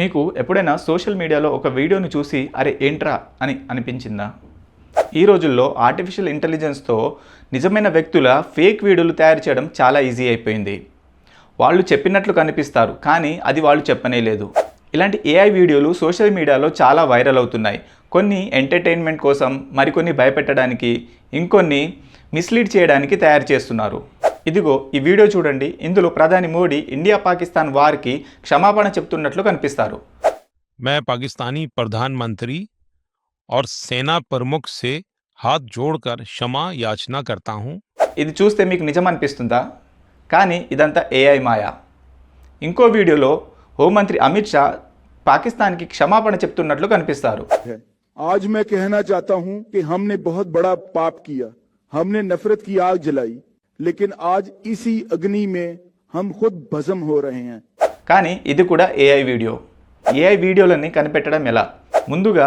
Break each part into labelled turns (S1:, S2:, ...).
S1: మీకు ఎప్పుడైనా సోషల్ మీడియాలో ఒక వీడియోని చూసి అరే ఏంట్రా? అని అనిపించిందా? ఈ రోజుల్లో ఆర్టిఫిషియల్ ఇంటెలిజెన్స్తో నిజమైన వ్యక్తుల ఫేక్ వీడియోలు తయారు చేయడం చాలా ఈజీ అయిపోయింది. వాళ్ళు చెప్పినట్లు కనిపిస్తారు కానీ అది వాళ్ళు చెప్పనే లేదు. ఇలాంటి ఏఐ వీడియోలు సోషల్ మీడియాలో చాలా వైరల్ అవుతున్నాయి. కొన్ని ఎంటర్టైన్మెంట్ కోసం మరికొన్ని భయపెట్టడానికి ఇంకొన్ని మిస్లీడ్ చేయడానికి తయారు చేస్తున్నారు. ఇదిగో ఈ వీడియో చూడండి ఇందులో ప్రధాని మోడీ ఇండియా పాకిస్తాన్ వారికి క్షమాపణ చెప్తున్నట్లు కనిపిస్తారు
S2: मैं पाकिस्तानी प्रधानमंत्री और सेना प्रमुख से हाथ जोड़कर क्षमा याचना करता हूं
S1: ఇది చూస్తే మీకు నిజం అనిపిస్తుందా కానీ ఇదంతా ఏఐ మాయ ఇంకో వీడియోలో హోంమంత్రి అమిత్ షా పాకిస్తాన్కి క్షమాపణ చెప్తున్నట్లు కనిపిస్తారు
S3: है आज मैं कहना चाहता हूं कि हमने बहुत बड़ा पाप किया हमने नफरत की आग जलाई లేకన్ ఆజ్ ఇసి అగ్ని మే హమ్ ఖుద్ భజం హో రహే హై
S1: కానీ ఇది కూడా ఏఐ వీడియో ఏఐ వీడియోలన్నీ కనిపెట్టడం ఎలా? ముందుగా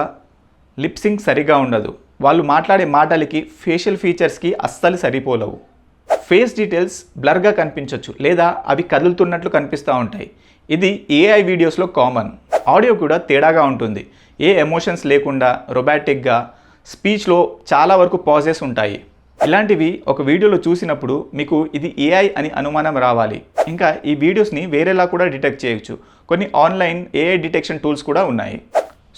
S1: లిప్సింగ్ సరిగా ఉండదు. వాళ్ళు మాట్లాడే మాటలకి ఫేషియల్ ఫీచర్స్కి అస్సలు సరిపోలవు. ఫేస్ డీటెయిల్స్ బ్లర్గా కనిపించవచ్చు లేదా అవి కదులుతున్నట్లు కనిపిస్తూ ఉంటాయి. ఇది ఏఐ వీడియోస్లో కామన్ ఆడియో కూడా తేడాగా ఉంటుంది. ఏ ఎమోషన్స్ లేకుండా రొబాటిక్గా స్పీచ్లో చాలా వరకు పాజెస్ ఉంటాయి. ఇలాంటివి ఒక వీడియోలో చూసినప్పుడు మీకు ఇది ఏఐ అని అనుమానం రావాలి. ఇంకా ఈ వీడియోస్ని వేరేలా కూడా డిటెక్ట్ చేయొచ్చు. కొన్ని ఆన్లైన్ ఏఐ డిటెక్షన్ టూల్స్ కూడా ఉన్నాయి.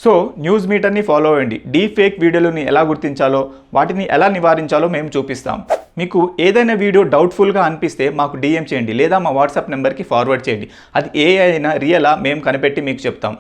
S1: సో న్యూస్ మీటర్ని ఫాలో అవ్వండి. డీ ఫేక్ వీడియోలని ఎలా గుర్తించాలో వాటిని ఎలా నివారించాలో మేము చూపిస్తాం. మీకు ఏదైనా వీడియో డౌట్ఫుల్గా అనిపిస్తే మాకు డిఎం చేయండి. లేదా మా వాట్సాప్ నెంబర్కి ఫార్వర్డ్ చేయండి. అది ఏ అయినా రియలా మేము కనిపెట్టి మీకు చెప్తాం.